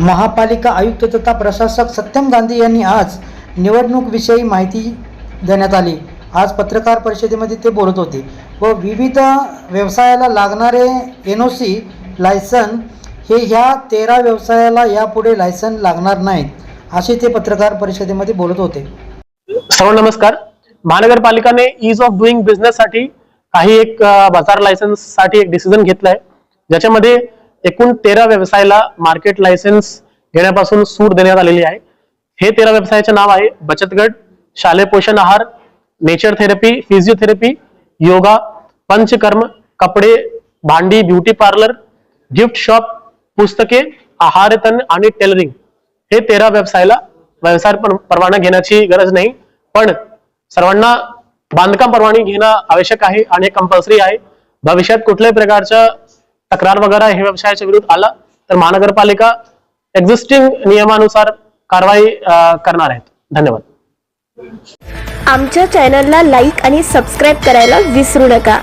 महापालिका आयुक्त तथा प्रशासक सत्यम गांधी यांनी आज निवडणूकविषयी माहिती देण्यात आली. आज पत्रकार परिषदेमध्ये ते बोलत होते. व विविध व्यवसायाला लागणारे एन ओ सी लायसन हे ह्या तेरा व्यवसायाला यापुढे लायसन लागणार नाहीत असे ते पत्रकार परिषदेमध्ये बोलत होते. सर्व नमस्कार. महानगरपालिकाने इज ऑफ डुईंग बिझनेस साठी काही एक बाजार लायसन्ससाठी एक डिसिजन घेतलाय. ज्याच्यामध्ये एकूण तेरा व्यवसायाला मार्केट लायसन्स घेण्यापासून सूट देण्यात आलेली आहे. हे तेरा व्यवसायाचे नाव आहे बचत गट शालेय पोषण आहार nature therapy physiotherapy yoga panchakarma कपडे भांडी ब्युटी पार्लर गिफ्ट शॉप पुस्तके आहारतन आणि टेलरिंग हे तेरा व्यवसायाला व्यवसाय परवाना घेण्याची गरज नाही. पण सर्वांना बांधकाम परवानगी घेणं आवश्यक आहे आणि कंपल्सरी आहे. भविष्यात कुठल्याही प्रकारच्या तक्रार वगैरे हे व्यवसायाच्या विरुद्ध आला तर महानगरपालिका एक्झिस्टिंग नियमानुसार कारवाई करणार आहेत. धन्यवाद. आमच्या चॅनलला लाईक आणि सबस्क्राईब करायला विसरू नका.